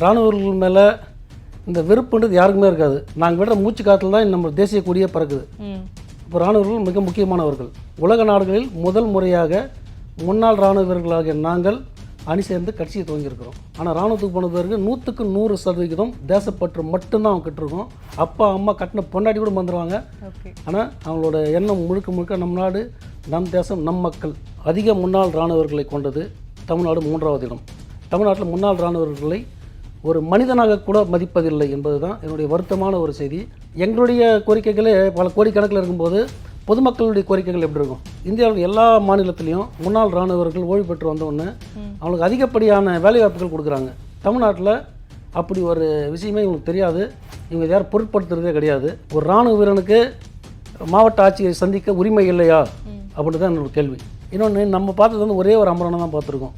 இராணுவர்கள் மேலே இந்த வெறுப்புன்றது யாருக்குமே இருக்காது. நாங்கள் விடுற மூச்சு காற்றுல தான் நம்ம தேசிய கொடியே பறக்குது. இப்போ இராணுவர்கள் மிக முக்கியமானவர்கள். உலக நாடுகளில் முதல் முறையாக முன்னாள் இராணுவ வீரர்களாகிய நாங்கள் அணி சேர்ந்து கட்சியை துவங்கியிருக்கிறோம். ஆனால் இராணுவத்துக்கு போன பிறகு நூற்றுக்கு நூறு சதவிகிதம் தேசப்பற்று மட்டும்தான் அவங்க கட்டிருக்கோம். அப்பா அம்மா கட்டின பொண்டாட்டி கூட வந்துடுவாங்க ஆனால் அவங்களோட எண்ணம் முழுக்க முழுக்க நம் நாடு நம் தேசம் நம் மக்கள் அதிக முன்னாள் இராணுவர்களை கொண்டது தமிழ்நாடு மூன்றாவது இடம். தமிழ்நாட்டில் முன்னாள் இராணுவர்களை ஒரு மனிதனாக கூட மதிப்பதில்லை என்பது தான் என்னுடைய வருத்தமான ஒரு செய்தி. எங்களுடைய கோரிக்கைகளே பல கோடிக்கணக்கில் இருக்கும்போது பொதுமக்களுடைய கோரிக்கைகள் எப்படி இருக்கும்? இந்தியாவில் எல்லா மாநிலத்திலையும் முன்னாள் இராணுவர்கள் ஓய்வு பெற்று வந்தவுடனே அவங்களுக்கு அதிகப்படியான வேலைவாய்ப்புகள் கொடுக்குறாங்க. தமிழ்நாட்டில் அப்படி ஒரு விஷயமே இவங்களுக்கு தெரியாது. இவங்க யாரும் பொருட்படுத்துறதே கிடையாது. ஒரு இராணுவ வீரனுக்கு மாவட்ட ஆட்சியை சந்திக்க உரிமை இல்லையா? அப்படின்னு தான் என்னோட கேள்வி. இன்னொன்று நம்ம பார்த்தது வந்து ஒரே ஒரு அமரனை தான் பார்த்துருக்கோம்.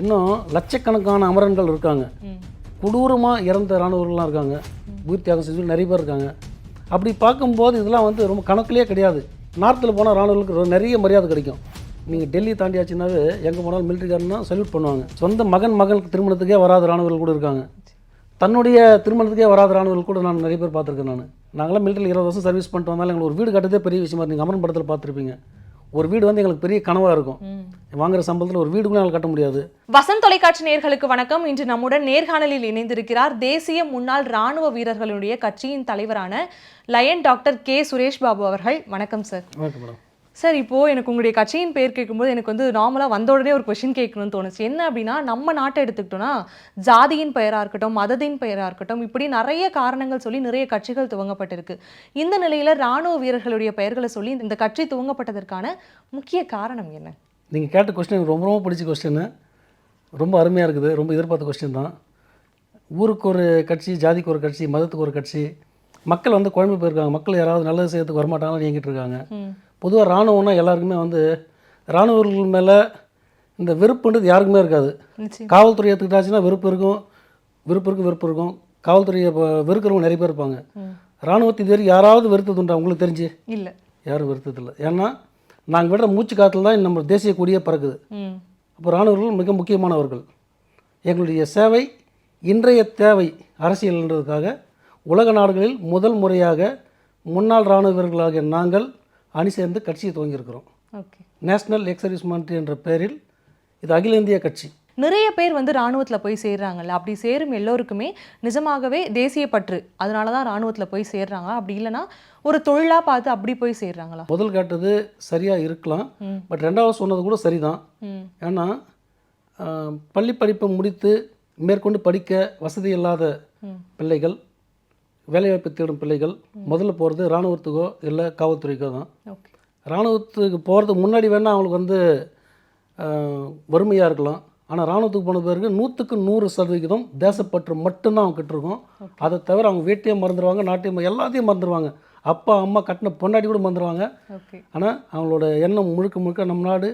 இன்னும் லட்சக்கணக்கான அமரன்கள் இருக்காங்க. கொடூரமாக இறந்த இராணுவர்கள்லாம் இருக்காங்க. உயிர் தியாகம் செஞ்சு நிறைய பேர் இருக்காங்க. அப்படி பார்க்கும்போது இதெல்லாம் வந்து ரொம்ப கணக்கிலே கிடையாது. நார்த்தில் போனால் இராணுவர்களுக்கு நிறைய மரியாதை கிடைக்கும். நீங்கள் டெல்லி தாண்டியாச்சுனாவே எங்கே போனாலும் மிலிட்ரிக்காரன்னா சல்யூட் பண்ணுவாங்க. சொந்த மகன் மகளுக்கு திருமணத்துக்கே வராத இராணுவர்கள் கூட இருக்காங்க. தன்னுடைய திருமணத்துக்கே வராத இராணுவர்கள் கூட நான் நிறைய பேர் பார்த்துருக்கேன் நான். நாங்களாம் மிலிட்டரியில் இருபது வருஷம் சர்வீஸ் பண்ணிட்டு வந்தாலும் எங்களுக்கு ஒரு வீடு கட்டதே பெரிய விஷயமா இருந்தீங்க நீங்கள் அமரன் படத்தில் பார்த்துருப்பீங்க. ஒரு வீடு வந்து எங்களுக்கு பெரிய கனவாக இருக்கும். வாங்குற சம்பளத்தில் ஒரு வீடு கூட எங்களுக்கு கட்ட முடியாது. வசந்த் தொலைக்காட்சி நேயர்களுக்கு வணக்கம். இன்று நம்முடன் நேர்காணலில் இணைந்திருக்கிறார் தேசிய முன்னாள் ராணுவ வீரர்களுடைய கட்சியின் தலைவரான lion doctor K. Suresh Babu அவர்கள். வணக்கம் சார். வணக்கம் மேடம். சார் இப்போ எனக்கு உங்களுடைய கட்சியின் பேர் கேட்கும்போது எனக்கு வந்து நார்மலாக வந்த உடனே ஒரு கொஷின் கேட்கணும்னு தோணுச்சு. என்ன அப்படின்னா நம்ம நாட்டை எடுத்துக்கிட்டோம்னா ஜாதியின் பெயராக இருக்கட்டும் மதத்தின் பெயராக இருக்கட்டும் இப்படி நிறைய காரணங்கள் சொல்லி நிறைய கட்சிகள் துவங்கப்பட்டிருக்கு. இந்த நிலையில ராணுவ வீரர்களுடைய பெயர்களை சொல்லி இந்த கட்சி துவங்கப்பட்டதற்கான முக்கிய காரணம் என்ன? நீங்கள் கேட்ட கொஸ்டின் எனக்கு ரொம்ப ரொம்ப பிடிச்ச கொஸ்டின் ரொம்ப அருமையாக இருக்குது. ரொம்ப எதிர்பார்த்த கொஸ்டின் தான். ஊருக்கு ஒரு கட்சி ஜாதிக்கு ஒரு கட்சி மதத்துக்கு ஒரு கட்சி. மக்கள் வந்து குழம்பு போயிருக்காங்க. மக்கள் யாராவது நல்லது செய்யறதுக்கு வரமாட்டாங்கன்னு இயங்கிட்டு இருக்காங்க. பொதுவாக இராணுவம்னா எல்லாருக்குமே வந்து இராணுவர்கள் மேலே இந்த வெறுப்புன்றது யாருக்குமே இருக்காது. காவல்துறை எடுத்துக்கிட்டாச்சுன்னா வெறுப்பு இருக்கும். விருப்பம் இருக்கும் வெறுப்பு இருக்கும். காவல்துறையை வெறுக்கிறவங்க நிறைய பேர் இருப்பாங்க. இராணுவத்தை இதுவரை யாராவது வெறுத்ததுண்டா உங்களுக்கு தெரிஞ்சு? இல்ல. யாரும் வெறுத்ததில்லை. ஏன்னா நாங்கள் விடுற மூச்சு காற்றுல தான் நம்ம தேசிய கொடியே பறக்குது. அப்போ இராணுவர்கள் மிக முக்கியமானவர்கள். எங்களுடைய சேவை இன்றைய தேவை அரசியல்ன்றதுக்காக உலக நாடுகளில் முதல் முறையாக முன்னாள் இராணுவ வீரர்களாகிய நாங்கள் அணி சேர்ந்து கட்சியை துவங்கியிருக்கிறோம். ஓகே. நேஷனல் எக்ஸர்வீஸ் மன்ட்ரி என்ற பெயரில் இது அகில இந்திய கட்சி. நிறைய பேர் வந்து ராணுவத்துல போய் சேர்றாங்கல்ல. அப்படி சேரும் எல்லோருக்குமே நிஜமாகவே தேசிய பற்று. அதனால தான் ராணுவத்துல போய் சேர்றாங்க. அப்படி இல்லைன்னா ஒரு தொழிலா பார்த்து அப்படி போய் சேர்றாங்களா? முதல் கேட்டது சரியாக இருக்கலாம். பட் ரெண்டாவது சொன்னது கூட சரிதான். ஏன்னா பள்ளி படிப்பை முடித்து மேற்கொண்டு படிக்க வசதி இல்லாத. பிள்ளைகள் வேலைவாய்ப்பு தேடும் பிள்ளைகள் முதல்ல போகிறது இராணுவத்துக்கோ இல்லை காவல்துறைக்கோ தான். இராணுவத்துக்கு போகிறதுக்கு முன்னாடி வேணால் அவங்களுக்கு வந்து வறுமையாக இருக்கலாம். ஆனால் இராணுவத்துக்கு போன பிறகு நூற்றுக்கு நூறு சதவிகிதம் தேசப்பற்று மட்டும்தான் அவங்க கிட்டிருக்கோம் அதை தவிர அவங்க வீட்டையும் மறந்துடுவாங்க நாட்டையும் எல்லாத்தையும் மறந்துடுவாங்க அப்பா அம்மா கட்டின பொண்டாட்டி கூட மறந்துடுவாங்க ஆனால் அவங்களோட எண்ணம் முழுக்க முழுக்க நம் நாடு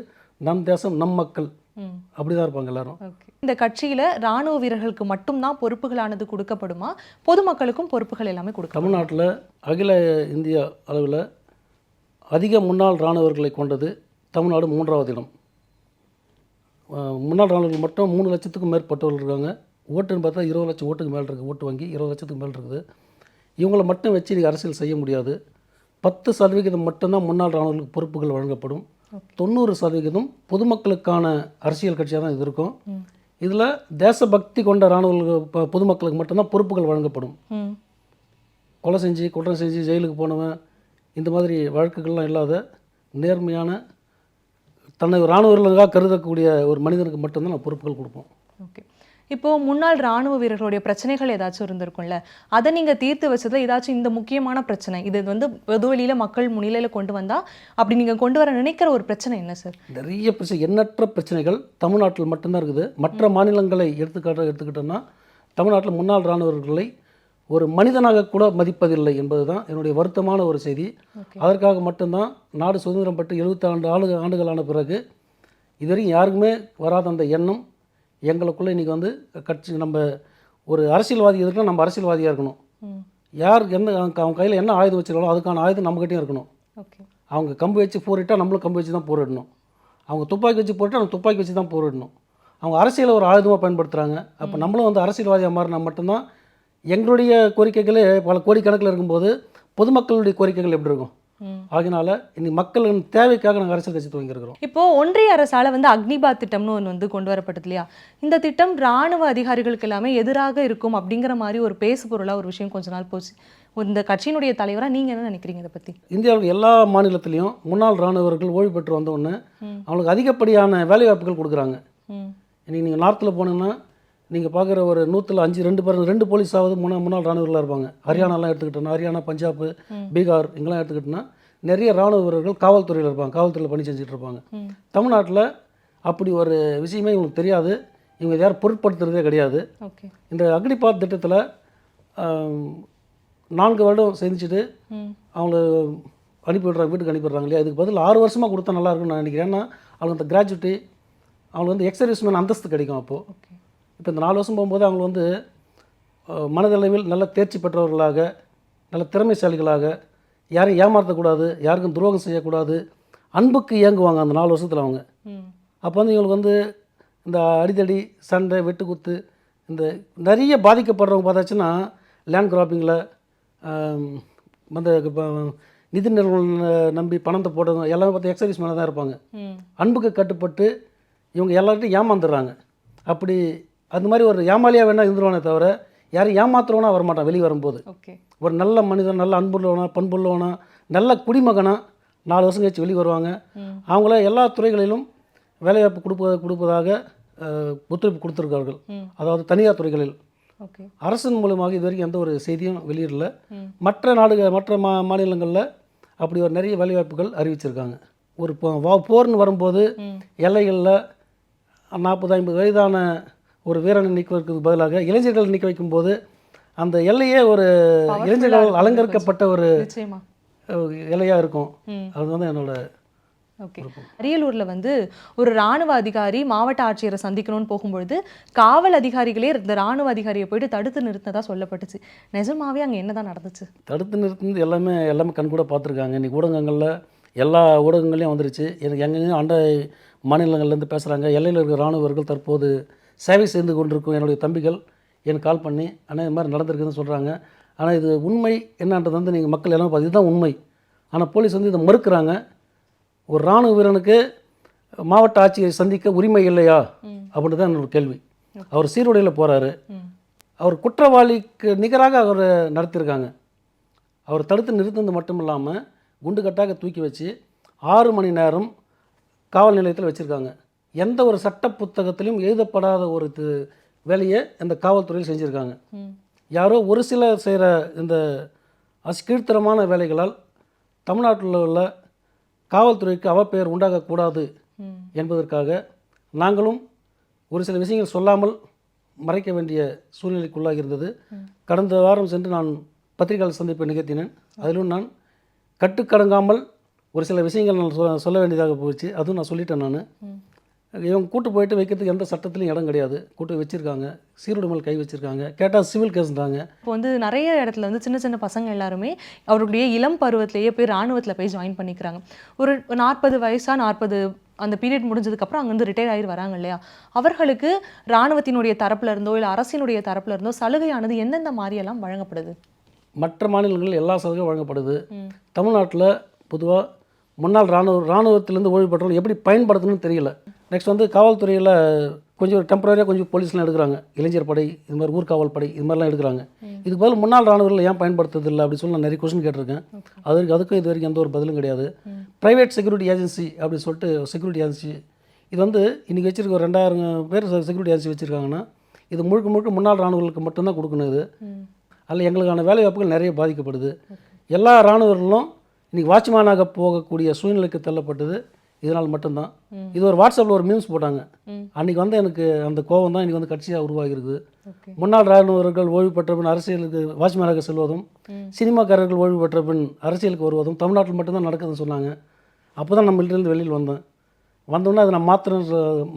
நம் தேசம் நம் மக்கள். ம் அப்படி தான் இருப்பாங்க எல்லாரும். இந்த கட்சியில ராணுவ வீரர்களுக்கு மட்டும்தான் பொறுப்புகளானது கொடுக்கப்படுமா? பொதுமக்களுக்கும் பொறுப்புகள் எல்லாமே கொடுக்கப்படும்? தமிழ்நாட்டில் அகில இந்திய அளவில் அதிக முன்னாள் இராணுவர்களை கொண்டது தமிழ்நாடு மூன்றாவது இடம். முன்னாள் இராணுவர்கள் மட்டும் மூணு லட்சத்துக்கும் மேற்பட்டவர்கள் இருக்காங்க. ஓட்டுன்னு பார்த்தா இருபது லட்சம் ஓட்டுக்கு மேலே இருக்குது ஓட்டு வங்கி இருபது லட்சத்துக்கு மேலே இருக்குது. இவங்கள மட்டும் வச்சு நீங்கள் அரசியல் செய்ய முடியாது. பத்து சதவிகிதம் மட்டும்தான் முன்னாள் இராணுவர்களுக்கு பொறுப்புகள் வழங்கப்படும். தொண்ணூறு சதவிகிதம் பொதுமக்களுக்கான அரசியல் கட்சியாக தான் இது இருக்கும். இதில் தேசபக்தி கொண்ட இராணுவர்கள் ப- பொதுமக்களுக்கு மட்டும்தான் பொறுப்புகள் வழங்கப்படும். கொலை செஞ்சு குற்றம் செஞ்சு ஜெயிலுக்கு போனவன் இந்த மாதிரி வழக்குகள்லாம் இல்லாத நேர்மையான தன்னை இராணுவ வீரர்களாக கருதக்கூடிய ஒரு மனிதனுக்கு மட்டும்தான் நான் பொறுப்புகள் கொடுப்போம். ஓகே. இப்போ முன்னாள் ராணுவ வீரர்களுடைய பிரச்சனைகள் ஏதாச்சும் இருந்திருக்கும்ல அதை நீங்க தீர்த்து வச்சதுல ஏதாச்சும் இந்த முக்கியமான பிரச்சனை இது வந்து பொதுவெளியில மக்கள் முன்னிலையில கொண்டு வந்தா அப்படி நீங்க கொண்டு வர நினைக்கிற ஒரு பிரச்சனை என்ன சார்? நிறைய பிரச்சனை எண்ணற்ற பிரச்சனைகள் தமிழ்நாட்டில் மட்டும்தான் இருக்குது. மற்ற மாநிலங்களை எடுத்துக்காட்ட எடுத்துக்கிட்டோம்னா தமிழ்நாட்டில் முன்னாள் இராணுவர்களை ஒரு மனிதனாக கூட மதிப்பதில்லை என்பது தான் என்னுடைய வருத்தமான ஒரு செய்தி. அதற்காக மட்டும்தான் நாடு சுதந்திரம் பெற்று எழுபத்தி ஆண்டு ஆண்டு ஆண்டுகளான பிறகு இதுவரைக்கும் யாருக்குமே வராத அந்த எண்ணம் எங்களுக்குள்ளே இன்றைக்கி வந்து கட்சி நம்ம ஒரு அரசியல்வாதி எதுக்குன்னா நம்ம அரசியல்வாதியாக இருக்கணும். யார் என்ன அவங்க கையில் என்ன ஆயுதம் வச்சிருக்காங்களோ அதுக்கான ஆயுதம் நம்மகிட்டயும் இருக்கணும். அவங்க கம்பு வச்சு போரிட்டா நம்மளும் கம்பு வச்சு தான் போரிடணும். அவங்க துப்பாக்கி வச்சு போரிட்டா நம்ம துப்பாக்கி வச்சு தான் போரிடணும். அவங்க அரசியலை ஒரு ஆயுதமாக பயன்படுத்துகிறாங்க அப்போ நம்மளும் வந்து அரசியல்வாதியாக மாறினா மட்டும்தான் எங்களுடைய கோரிக்கைகளே பல கோடிக்கணக்கில் இருக்கும்போது பொதுமக்களுடைய கோரிக்கைகள் எப்படி இருக்கும். ஆகினால இன்னைக்கு மக்களின் தேவைக்காக நாங்கள் அரசியல் கட்சி துவங்கியிருக்கிறோம் இப்போ ஒன்றிய அரசால வந்து அக்னிபாத் திட்டம்னு ஒன்று வந்து கொண்டு வரப்பட்டது இல்லையா? இந்த திட்டம் ராணுவ அதிகாரிகளுக்கு எல்லாமே எதிராக இருக்கும் அப்படிங்கிற மாதிரி ஒரு பேசு பொருளா ஒரு விஷயம் கொஞ்ச நாள் போச்சு. இந்த கட்சியினுடைய தலைவரா நீங்க என்ன நினைக்கிறீங்க இதை பத்தி? இந்தியாவில் எல்லா மாநிலத்திலையும் முன்னாள் இராணுவர்கள் ஓய்வு பெற்று வந்த உடனே ம். அவங்களுக்கு அதிகப்படியான வேலைவாய்ப்புகள் கொடுக்குறாங்க. இன்றைக்கி நீங்கள் நார்த்தில் போனீங்கன்னா நீங்கள் பார்க்குற ஒரு நூற்றில் அஞ்சு ரெண்டு பேர் ரெண்டு போலீஸாவது முன்னா முன்னாள் ராணுவர்களாக இருப்பாங்க. ஹரியானாலாம் எடுத்துக்கிட்டோன்னா ஹரியானா பஞ்சாப் பீகார் இங்கெல்லாம் எடுத்துக்கிட்டோன்னா நிறைய ராணுவ வீரர்கள் காவல்துறையில் இருப்பாங்க. காவல்துறையில் பணி செஞ்சுட்டு இருப்பாங்க. தமிழ்நாட்டில் அப்படி ஒரு விஷயமே இவங்களுக்கு தெரியாது. இவங்க யாரும் பொருட்படுத்துறதே கிடையாது. இந்த அக்னிபாத் திட்டத்தில் நான்கு வருடம் செஞ்சுட்டு அவங்கள அனுப்பி விடுறாங்க வீட்டுக்கு அனுப்பிடுறாங்க இல்லையா? அதுக்கு பதில் ஆறு வருஷமாக கொடுத்தா நல்லா இருக்கும்னு நான் நினைக்கிறேன். ஏன்னா அவங்க அந்த கிராஜுவிட்டி அவங்களுக்கு வந்து எக்ஸர்வீஸ்மேன் அந்தஸ்து கிடைக்கும் அப்போது இப்போ இந்த நாலு வருஷம் போகும்போது அவங்க வந்து மனதளவில் நல்ல தேர்ச்சி பெற்றவர்களாக நல்ல திறமைசாலிகளாக யாரையும் ஏமாற்றக்கூடாது யாருக்கும் துரோகம் செய்யக்கூடாது அன்புக்கு இயங்குவாங்க அந்த நாலு வருஷத்தில் அவங்க. அப்போ வந்து இவங்களுக்கு வந்து இந்த அடிதடி சண்டை வெட்டுக்குத்து இந்த நிறைய பாதிக்கப்படுறவங்க பார்த்தாச்சுன்னா லேண்ட் கிராப்பிங்கில் அந்த நிதி நிறுவனம் நம்பி பணத்தை போடுறவங்க எல்லாமே பார்த்து எக்ஸர்வீஸ் மேலே தான் இருப்பாங்க அன்புக்கு கட்டுப்பட்டு இவங்க எல்லார்ட்டையும் ஏமாந்துடுறாங்க. அப்படி அந்த மாதிரி ஒரு ஏமாலியாக வேணால் இருந்துருவானே தவிர யாரையும் ஏமாத்துறவனா வரமாட்டான் வெளியே வரும்போது. ஒரு நல்ல மனிதன் நல்ல அன்புள்ளவனா பண்புள்ளவனா நல்ல குடிமகனா நாலு வருஷம் கழிச்சு வெளியே வருவாங்க. அவங்கள எல்லா துறைகளிலும் வேலைவாய்ப்பு கொடுப்ப கொடுப்பதாக ஒத்துழைப்பு கொடுத்துருக்கார்கள். அதாவது தனியார் துறைகளில். ஓகே. அரசின் மூலமாக இது வரைக்கும் எந்த ஒரு செய்தியும் வெளியிடல. மற்ற நாடுகள் மற்ற மா மாநிலங்களில் அப்படி ஒரு நிறைய வேலைவாய்ப்புகள் அறிவிச்சிருக்காங்க. ஒரு போர்னு வரும்போது எல்லைகளில் நாற்பது ஐம்பது வயதான ஒரு வீரனை நிற்க வைக்கிறதுக்கு பதிலாக இளைஞர்கள் நிற்க வைக்கும்போது அந்த எல்லையே ஒரு இளைஞர்கள் அலங்கரிக்கப்பட்ட ஒரு எல்லையாக இருக்கும். அது வந்து என்னோட ஓகே. அரியலூர்ல வந்து ஒரு ராணுவ அதிகாரி மாவட்ட ஆட்சியரை சந்திக்கணும்னு போகும்பொழுது காவல் அதிகாரிகளே இந்த ராணுவ அதிகாரியை போயிட்டு தடுத்து நிறுத்தினதா சொல்லப்பட்டுச்சு. நிஜமாவே அங்க என்னதான் நடந்துச்சு? தடுத்து நிறுத்தினது எல்லாமே எல்லாமே கண்கூட பார்த்துருக்காங்க. இன்றைக்கி ஊடகங்களில் எல்லா ஊடகங்கள்லையும் வந்துருச்சு. எனக்கு எங்கெங்கேயும் அண்டை மாநிலங்கள்லேருந்து பேசுகிறாங்க எல்லையில் இருக்கிற இராணுவர்கள் தற்போது சேவை செய்து கொண்டிருக்கும் என்னுடைய தம்பிகள் எனக்கு கால் பண்ணி ஆனால் இது மாதிரி நடந்திருக்குதுன்னு சொல்கிறாங்க ஆனால் இது உண்மை என்னன்றது வந்து நீங்கள் மக்கள் எல்லாம் பார்த்து இதுதான் உண்மை. ஆனால் போலீஸ் வந்து இதை மறுக்கிறாங்க. ஒரு இராணுவ வீரனுக்கு மாவட்ட ஆட்சியை சந்திக்க உரிமை இல்லையா. அப்படின்னு தான் என்னோட கேள்வி. அவர் சீருடையில் போகிறாரு அவர் குற்றவாளிக்கு நிகராக அவர் நடத்தியிருக்காங்க. அவர் தடுத்து நிறுத்தினது மட்டும் இல்லாமல் குண்டு கட்டாக தூக்கி வச்சு ஆறு மணி நேரம் காவல் நிலையத்தில் வச்சுருக்காங்க. எந்த ஒரு சட்ட புத்தகத்திலும் எழுதப்படாத ஒரு வேலையை இந்த காவல்துறையில் செஞ்சுருக்காங்க. யாரோ ஒரு சிலர் செய்கிற இந்த அஸ் கீழ்த்தரமான வேலைகளால் தமிழ்நாட்டில் உள்ள காவல்துறைக்கு அவப்பெயர் உண்டாகக்கூடாது என்பதற்காக நாங்களும் ஒரு சில விஷயங்கள் சொல்லாமல் மறைக்க வேண்டிய சூழ்நிலைக்குள்ளாகி இருந்தது. கடந்த வாரம் சென்று நான் பத்திரிகையாளர் சந்திப்பை நிகழ்த்தினேன். அதிலும் நான் கட்டுக்கடங்காமல் ஒரு சில விஷயங்கள் நான் சொல்ல வேண்டியதாக போச்சு. அதுவும் நான் சொல்லிட்டேன் நான். இவங்க கூட்டு போயிட்டு வைக்கிறதுக்கு எந்த சட்டத்திலையும் இடம் கிடையாது. கூட்டு வச்சுருக்காங்க. சீருடை மேல் கை வச்சுருக்காங்க. கேட்டால் சிவில் கேஸ்ன்றாங்க. இப்போ வந்து நிறைய இடத்துல வந்து சின்ன சின்ன பசங்க எல்லாருமே அவர்களுடைய இளம் பருவத்திலேயே போய் ராணுவத்துல போய் ஜாயின் பண்ணிக்கிறாங்க. ஒரு நாற்பது வயசா நாற்பது அந்த பீரியட் முடிஞ்சதுக்கப்புறம் அங்கேருந்து ரிட்டையர் ஆகி வராங்க இல்லையா? அவர்களுக்கு ராணுவத்தினுடைய தரப்புல இருந்தோ இல்லை அரசினுடைய தரப்புல இருந்தோ சலுகையானது எந்தெந்த மாதிரியெல்லாம் வழங்கப்படுது? மற்ற மாநிலங்களில் எல்லா சலுகையும் வழங்கப்படுது. தமிழ்நாட்டில் பொதுவாக முன்னாள் இராணுவ இராணுவத்திலேருந்து ஓய்வு பெற்றவங்க எப்படி பயன்படுத்தணும்னு தெரியல. நெக்ஸ்ட் வந்து காவல்துறையில் கொஞ்சம் டெம்பரரியாக கொஞ்சம் போலீஸ்லாம் எடுக்கிறாங்க. இளைஞர் படை இது மாதிரி ஊர்காவல் படை இது மாதிரிலாம் எடுக்கிறாங்க. இதுக்கு பதில் முன்னாள் இராணுவர்கள் ஏன் பயன்படுத்துறது இல்லை அப்படி சொல்லி நான் நிறைய கொஸ்டின் கேட்டிருக்கேன். அது வரைக்கும் அதுக்கும் இது வரைக்கும் எந்த ஒரு பதிலும் கிடையாது. ப்ரைவேட் செக்யூரிட்டி ஏஜென்சி அப்படி சொல்லிட்டு செக்யூரிட்டி ஏஜென்சி இது வந்து இன்றைக்கி வச்சிருக்க ஒரு ரெண்டாயிரம் பேர் செக்யூரிட்டி ஏஜென்சி வச்சுருக்காங்கன்னா இது முழுக்க முழுக்க முன்னாள் இராணுவர்களுக்கு மட்டும்தான் கொடுக்கணும் இது. அதில் எங்களுக்கான வேலைவாய்ப்புகள் நிறைய பாதிக்கப்படுது. எல்லா இராணுவர்களும் இன்றைக்கி வாட்ச்மேனாக போகக்கூடிய சூழ்நிலைக்கு தள்ளப்பட்டது. இதனால் மட்டும்தான். இது ஒரு வாட்ஸ்அப்பில் ஒரு மீம்ஸ் போட்டாங்க. அன்றைக்கி வந்து எனக்கு அந்த கோபம் தான் இன்றைக்கி வந்து கட்சியாக உருவாகிருக்கு ஓகே. முன்னாள் இராணுவர்கள் ஓய்வு பெற்ற பின் அரசியலுக்கு வாட்ச்மேனாக செல்வதும். சினிமாக்காரர்கள் ஓய்வு பெற்ற பின் அரசியலுக்கு வருவதும் தமிழ்நாட்டில் மட்டும்தான் நடக்குதுன்னு சொன்னாங்க. அப்போ தான் நம்ம வெளியில் வந்தேன். வந்தோடனே அதை நான் மாற்றணும்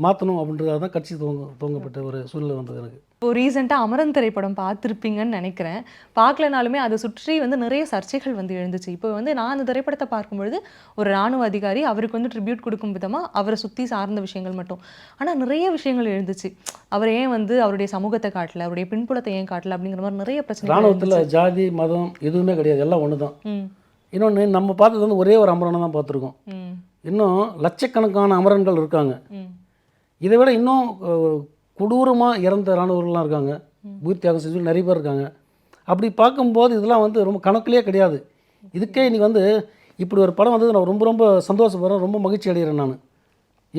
மாற்றணும் அப்படின்றதாக தான் கட்சி துவங்க துவங்கப்பட்ட ஒரு சூழ்நிலை வந்தது எனக்கு. இப்போ ரீசெண்டாக அமரன் திரைப்படம் பார்த்துருப்பீங்கன்னு நினைக்கிறேன். பார்க்கலனாலுமே அதை சுற்றி வந்து நிறைய சர்ச்சைகள் வந்து எழுந்துச்சு. இப்போ வந்து நான் அந்த திரைப்படத்தை பார்க்கும்பொழுது ஒரு ராணுவ அதிகாரி அவருக்கு வந்து ட்ரிபியூட் கொடுக்கும் விதமாக அவரை சுற்றி சார்ந்த விஷயங்கள் மட்டும். ஆனால் நிறைய விஷயங்கள் எழுந்துச்சு. அவர் ஏன் வந்து அவருடைய சமூகத்தை காட்டல அவருடைய பின்புலத்தை ஏன் காட்டல அப்படிங்கிற மாதிரி நிறைய பிரச்சனை இராணுவத்தில் ஜாதி மதம் எதுவுமே கிடையாது. எல்லாம் ஒன்று தான் இன்னொன்று நம்ம பார்த்தது வந்து ஒரே ஒரு அமரனை தான் பார்த்துருக்கோம். இன்னும் லட்சக்கணக்கான அமரன்கள் இருக்காங்க. இதை விட இன்னும் கொடூரமாக இறந்த இராணுவர்கள்லாம் இருக்காங்க. உயிர் தியாகம் செஞ்சு நிறைய பேர் இருக்காங்க. அப்படி பார்க்கும்போது இதெல்லாம் வந்து ரொம்ப கணக்குலேயே கிடையாது. இதுக்கே இன்னைக்கு வந்து இப்படி ஒரு படம் வந்தது நான் ரொம்ப ரொம்ப சந்தோஷப்படுறேன். ரொம்ப மகிழ்ச்சி அடைகிறேன் நான்.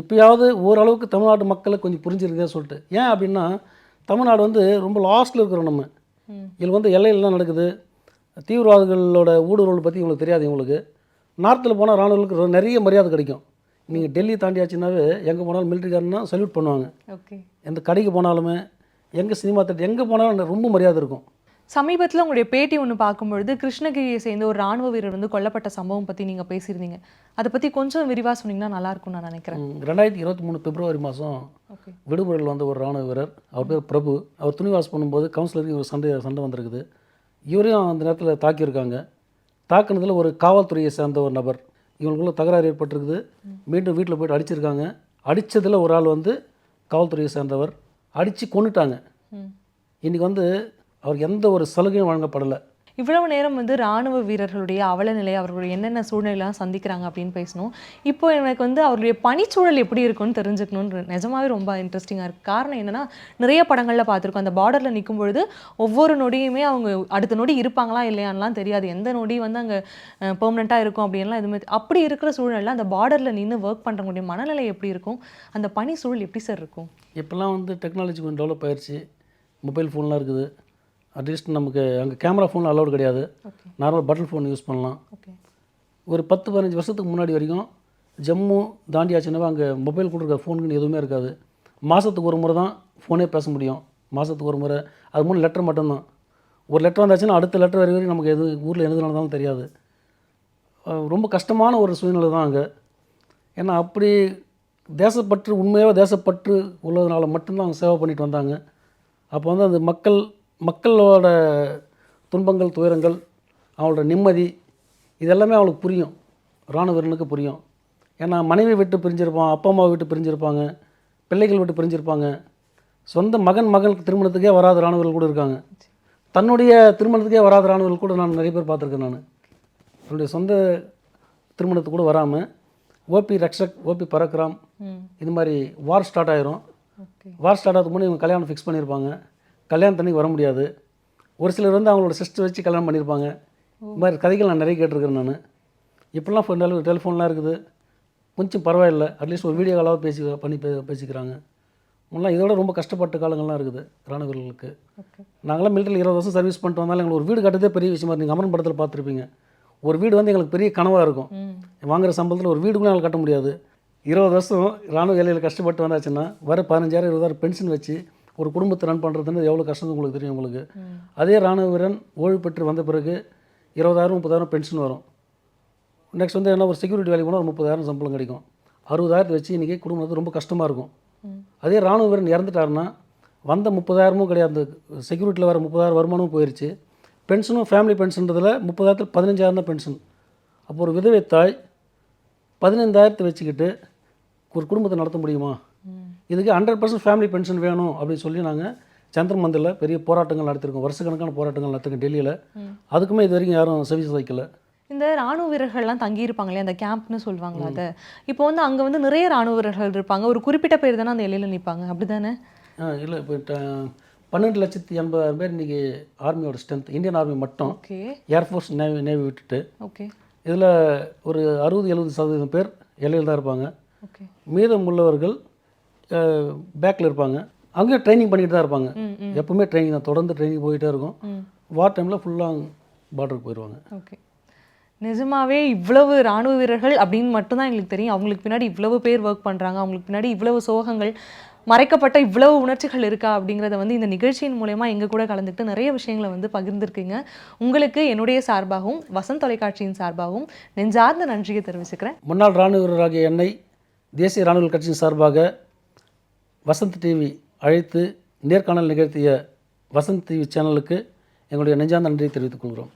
இப்பயாவது ஓரளவுக்கு தமிழ்நாட்டு மக்களுக்கு கொஞ்சம் புரிஞ்சிருக்கே சொல்லிட்டு. ஏன் அப்படின்னா தமிழ்நாடு வந்து ரொம்ப லாஸ்ட்டில் இருக்கிறோம் நம்ம. இதில் வந்து எல்லையிலலாம் நடக்குது. தீவிரவாதிகளோட ஊடுருவல் பற்றி இவங்களுக்கு தெரியாது இவங்களுக்கு. நார்த்தில் போனால் ராணுவர்களுக்கு நிறைய மரியாதை கிடைக்கும். நீங்கள் டெல்லி தாண்டியாச்சுனாவே எங்கே போனாலும் மிலிட்ரிக்காரனா சல்யூட் பண்ணுவாங்க. ஓகே. எந்த கடைக்கு போனாலுமே எங்கே சினிமா தேட்டர் எங்கே போனாலும் ரொம்ப மரியாதை இருக்கும். சமீபத்தில் உங்களுடைய பேட்டி ஒன்று பார்க்கும்பொழுது கிருஷ்ணகிரியை சேர்ந்த ஒரு ராணுவ வீரர் வந்து கொல்லப்பட்ட சம்பவம் பற்றி நீங்கள் பேசியிருந்தீங்க. அதை பற்றி கொஞ்சம் விரிவாக சொன்னீங்கன்னா நல்லா இருக்கும்னு நான் நினைக்கிறேன். ரெண்டாயிரத்தி இருபத்தி மூணு பிப்ரவரி மாதம் விடுமுறையில் வந்த ஒரு ராணுவ வீரர் அவர் பேர் பிரபு. அவர் துணிவாஸ் பண்ணும்போது கவுன்சிலருக்கு ஒரு சண்டை சண்டை வந்திருக்குது. இவரையும் அந்த நேரத்தில் தாக்கியிருக்காங்க. தாக்குனதில் ஒரு காவல்துறையை சேர்ந்த ஒரு நபர். இவங்களுக்குள்ள தகராறு ஏற்பட்டிருக்குது. மீண்டும் வீட்டில் போயிட்டு அடிச்சிருக்காங்க. அடித்ததில் ஒரு ஆள் வந்து காவல்துறையை சேர்ந்தவர். அடித்து கொன்னுட்டாங்க. ம். இன்றைக்கி வந்து அவருக்கு எந்த ஒரு சலுகையும் வழங்கப்படலை. இவ்வளவு நேரம் வந்து ராணுவ வீரர்களுடைய அவல நிலை அவர்களுடைய என்னென்ன சூழ்நிலைலாம் சந்திக்கிறாங்க அப்படின்னு பேசணும். இப்போ எனக்கு வந்து அவருடைய பனிச்சூழல் எப்படி இருக்கும்னு தெரிஞ்சுக்கணும்னு நிஜமாவே ரொம்ப இன்ட்ரெஸ்டிங்காக இருக்குது காரணம் என்னென்னா நிறைய படங்களில் பார்த்துருக்கோம். அந்த பார்டரில் நிற்கும் பொழுது ஒவ்வொரு நொடியுமே அவங்க அடுத்த நொடி இருப்பாங்களா இல்லையான்லாம் தெரியாது. எந்த நொடி வந்து அங்கே பெர்மனெண்ட்டாக இருக்கும் அப்படின்லாம் எதுவுமே அப்படி இருக்கிற சூழ்நிலை அந்த பார்டரில் நின்று ஒர்க் பண்ணுறவங்களுடைய மனநிலை எப்படி இருக்கும்? அந்த பனி சூழல் எப்படி சார் இருக்கும்? இப்போல்லாம் வந்து டெக்னாலஜி கொஞ்சம் டெவலப் ஆயிடுச்சு மொபைல் ஃபோன்லாம் இருக்குது. அட்லீஸ்ட் நமக்கு அங்கே கேமரா ஃபோன் அலௌட் கிடையாது. நார்மல் பட்டன் ஃபோன் யூஸ் பண்ணலாம். ஒரு பத்து பதினஞ்சு வருஷத்துக்கு முன்னாடி வரைக்கும் ஜம்மு தாண்டி ஆச்சுன்னா அங்கே மொபைல் கொடுக்குற ஃபோனுக்குன்னு எதுவுமே இருக்காது. மாதத்துக்கு ஒரு முறை தான் ஃபோனே பேச முடியும். மாதத்துக்கு ஒரு முறை. அது மூணு லெட்டர் மட்டும்தான். ஒரு லெட்டர் வந்தாச்சுன்னா அடுத்த லெட்டர் வரை வரைக்கும் நமக்கு எது ஊரில் எது நடந்தாலும் தெரியாது. ரொம்ப கஷ்டமான ஒரு சூழ்நிலை தான் அங்கே. ஏன்னா அப்படி தேசப்பற்று உண்மையாக தேசப்பற்று உள்ளதுனால மட்டும்தான் அவங்க சேவை பண்ணிட்டு வந்தாங்க. அப்போ வந்து அந்த மக்கள் மக்களோட துன்பங்கள் துயரங்கள் அவங்களோட நிம்மதி இதெல்லாமே அவங்களுக்கு புரியும். இராணுவ வீரனுக்கு புரியும். ஏன்னா மனைவி விட்டு பிரிஞ்சிருப்பான் அப்பா அம்மா விட்டு பிரிஞ்சிருப்பாங்க பிள்ளைகள் விட்டு பிரிஞ்சிருப்பாங்க. சொந்த மகன் மகள் திருமணத்துக்கே வராத இராணுவர்கள் கூட இருக்காங்க. தன்னுடைய திருமணத்துக்கே வராத இராணுவர்கள் கூட நான் நிறைய பேர் பார்த்துருக்கேன் நான். என்னுடைய சொந்த திருமணத்துக்கு கூட வராமல் ஓபி ரக்ஷக் ஓபி பரக்ராம் இது மாதிரி வார் ஸ்டார்ட் ஆயிரும். வார் ஸ்டார்ட் ஆகிறதுக்கு முன்னாடி இவங்க கல்யாணம் ஃபிக்ஸ் பண்ணியிருப்பாங்க. கல்யாணத்தன்னைக்கு வர முடியாது. ஒரு சிலர் வந்து அவங்களோட சிஸ்டர் வச்சு கல்யாணம் பண்ணியிருப்பாங்க இந்த மாதிரி கதைகள் நான் நிறைய கேட்டிருக்கிறேன் நான். இப்போல்லாம் ஃபோன் டெலிஃபோன்லாம் இருக்குது. கொஞ்சம் பரவாயில்லை. அட்லீஸ்ட் ஒரு வீடியோ காலாவது பேசி பண்ணி பே பேசிக்கிறாங்க. முன்னெல்லாம் இதோட ரொம்ப கஷ்டப்பட்ட காலங்கள்லாம் இருக்குது இராணுவர்களுக்கு ஓகே. நாங்களாம் மிலிட்டரியில் இருபது வருஷம் சர்வீஸ் பண்ணிட்டு வந்தாலும் எங்களுக்கு ஒரு வீடு கட்டுறதே பெரிய விஷயமா நீங்கள் அமரன் படத்தில் பார்த்துருப்பீங்க. ஒரு வீடு வந்து எங்களுக்கு பெரிய கனவாக இருக்கும். ம். வாங்குற சம்பளத்தில் ஒரு வீடு கூட எங்களுக்கு கட்ட முடியாது. இருபது வருஷம் ராணுவ வேலையில் கஷ்டப்பட்டு வந்தாச்சுன்னா வர பதினஞ்சாயிரம் இருபதாயிரம் பென்ஷன் வச்சு ஒரு குடும்பத்தை ரன் பண்ணுறதுன்னு எவ்வளோ கஷ்டம் உங்களுக்கு தெரியும் உங்களுக்கு. அதே ராணுவ வீரன் ஓய்வு பெற்று வந்த பிறகு இருபதாயிரம் முப்பதாயிரம் பென்ஷன் வரும். நெக்ஸ்ட் வந்து என்ன ஒரு செக்யூரிட்டி வேலைக்கு போனால் ஒரு முப்பதாயிரம் சம்பளம் கிடைக்கும். அறுபதாயிரத்தை வச்சு இன்றைக்கி குடும்பம் ரொம்ப கஷ்டமாக இருக்கும். அதே ராணுவ வீரன் இறந்துட்டாருன்னா வந்த முப்பதாயிரமும் கிடையாது. அந்த செக்யூரிட்டியில் வர முப்பதாயிரம் வருமானமும் போயிடுச்சு பென்ஷனும் ஃபேமிலி பென்ஷன்றதில் முப்பதாயிரத்தில் பதினஞ்சாயிரம் தான் பென்ஷன் அப்போ ஒரு விதவை தாய் பதினைந்தாயிரத்தை வச்சுக்கிட்டு ஒரு குடும்பத்தை நடத்த முடியுமா? இதுக்கு ஹண்ட்ரட் பர்சன்ட் ஃபேமிலி பென்ஷன் வேணும் அப்படின்னு சொல்லி நாங்கள் சந்திரமந்தில் பெரிய போராட்டங்கள் நடத்திருக்கோம். வருஷக்கணக்கான போராட்டங்கள் நடத்திருக்கோம் டெல்லியில். அதுக்குமே இது வரைக்கும் யாரும் செவி சாய்க்கல இந்த ராணுவ வீரர்கள்லாம் தங்கி இருப்பாங்களே அந்த கேம்ப்னு சொல்லுவாங்களா அதை? இப்போ வந்து அங்கே வந்து நிறைய ராணுவ வீரர்கள் இருப்பாங்க. ஒரு குறிப்பிட்ட பேர் தானே அந்த எல்லையில் நிற்பாங்க அப்படிதானே இல்லை இப்போ பன்னெண்டு லட்சத்தி எண்பதாயிரம் பேர் இன்றைக்கி ஆர்மியோட ஸ்ட்ரென்த் இந்தியன் ஆர்மி மட்டும். ஏர்ஃபோர்ஸ் நேவி நேவி விட்டுட்டு. ஓகே. இதில் ஒரு அறுபது எழுபது சதவீதம் பேர் எல்லையில் தான் இருப்பாங்க. ஓகே. மீதம் உள்ளவர்கள் பேக்கில் இருப்பாங்க. அங்கேயும் ட்ரைனிங் பண்ணிட்டு தான் இருப்பாங்க. எப்பவுமே ட்ரைனிங் தான். தொடர்ந்து ட்ரைனிங் போயிட்டே இருக்கும். வார் டைமில் ஃபுல்லாக பார்டருக்கு போயிடுவாங்க ஓகே. நிஜமாவே இவ்வளவு ராணுவ வீரர்கள் அப்படின்னு மட்டும்தான் எங்களுக்கு தெரியும். அவங்களுக்கு பின்னாடி இவ்வளவு பேர் ஒர்க் பண்ணுறாங்க அவங்களுக்கு பின்னாடி இவ்வளவு சோகங்கள் மறைக்கப்பட்ட இவ்வளவு உணர்ச்சிகள் இருக்கா அப்படிங்கிறத வந்து இந்த நிகழ்ச்சியின் மூலயமா எங்க கூட கலந்துக்கிட்டு நிறைய விஷயங்களை வந்து பகிர்ந்திருக்கீங்க. உங்களுக்கு என்னுடைய சார்பாகவும் வசந்த் தொலைக்காட்சியின் சார்பாகவும் நெஞ்சார்ந்த நன்றியை தெரிவிச்சுக்கிறேன். முன்னாள் இராணுவ வீரராகிய என்னை தேசிய இராணுவ கட்சியின் சார்பாக வசந்த் டிவி அழைத்து நேர்காணல் நிகழ்த்திய வசந்த் டிவி சேனலுக்கு எங்களுடைய நெஞ்சார்ந்த நன்றியை தெரிவித்துக் கொள்கிறோம்.